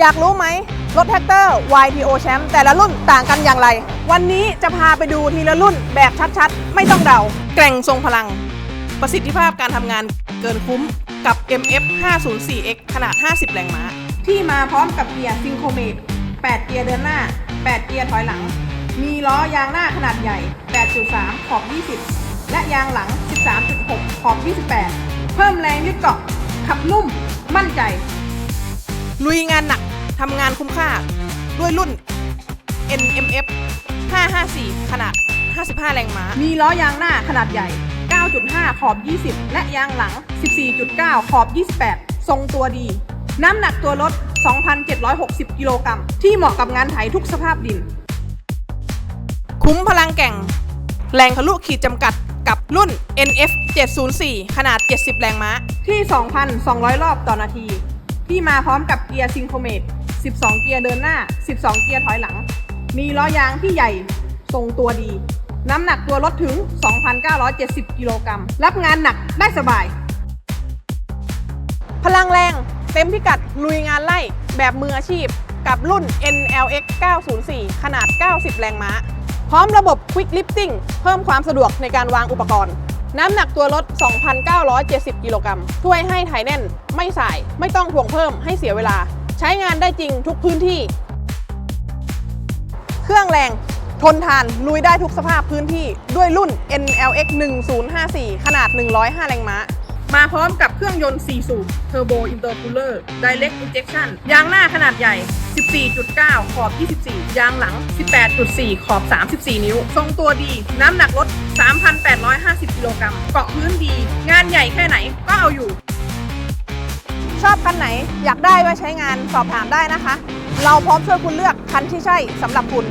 อยากรู้ไหมรถแท็กเตอร์ YTO แชมป์แต่ละรุ่นต่างกันอย่างไร วันนี้จะพาไปดูทีละรุ่นแบบชัดๆ ไม่ต้องเดา แกร่งทรงพลัง ประสิทธิภาพการทำงานเกินคุ้มกับ MF 504X ขนาด 50 แรงม้า ที่มาพร้อมกับเกียร์ซิงโครเมต8เกียร์เดินหน้า 8 เกียร์ถอยหลัง มีล้อยางหน้าขนาดใหญ่ 8.3 ขอบ 20 และยางหลัง 13.6 ขอบ 28 เพิ่มแรงยึดเกาะขับนุ่ม มั่นใจ ลุยงานหนักทำงานคุ้มค่า ด้วยรุ่น NMF 554 ขนาด 55 แรงม้า มีล้อยางหน้าขนาดใหญ่ 9.5 ขอบ 20 และยางหลัง 14.9 ขอบ 28 ทรงตัวดี น้ำหนักตัวรถ 2,760 กิโลกรัม ที่เหมาะกับงานไถทุกสภาพดิน คุ้มพลังแก่ง แรงทะลุขีดจำกัดกับรุ่น NF 704 ขนาด 70 แรงม้า ที่ 2,200 รอบต่อนาที ที่มาพร้อมกับเกียร์ซิงโครเมต12 เกียร์เดินหน้า 12 เกียร์ถอยหลัง มีล้อยางที่ใหญ่ทรงตัวดี น้ำหนักตัวรถถึง 2,970 กิโลกรัม รับงานหนักได้สบาย พลังแรง เต็มพิกัดลุยงานไล่แบบมืออาชีพ กับรุ่น NLX 904 ขนาด 90 แรงม้า พร้อมระบบ Quick Lifting เพิ่มความสะดวกในการวางอุปกรณ์ น้ำหนักตัวรถ 2,970 กิโลกรัม ช่วยให้ถ่ายแน่น ไม่สาย ไม่ต้องห่วงเพิ่มให้เสียเวลา ใช้งานได้จริงทุกพื้นที่ เครื่องแรง ทนทาน ลุยได้ทุกสภาพพื้นที่ ด้วยรุ่น NLX 1054 ขนาด 105 แรงม้า มาพร้อมกับเครื่องยนต์ 4 สูบ Turbo Intercooler Direct Injection ยางหน้าขนาดใหญ่ 14.9 ขอบ 24 ยางหลัง 18.4 ขอบ 34 นิ้ว ทรงตัวดี น้ำหนักรถ 3,850 กิโลกรัม เกาะพื้นดี งานใหญ่แค่ไหนก็เอาอยู่ ชอบคันไหน อยากได้ไว้ใช้งานสอบถามได้นะคะ เราพร้อมช่วยคุณเลือกคันที่ใช่สำหรับคุณ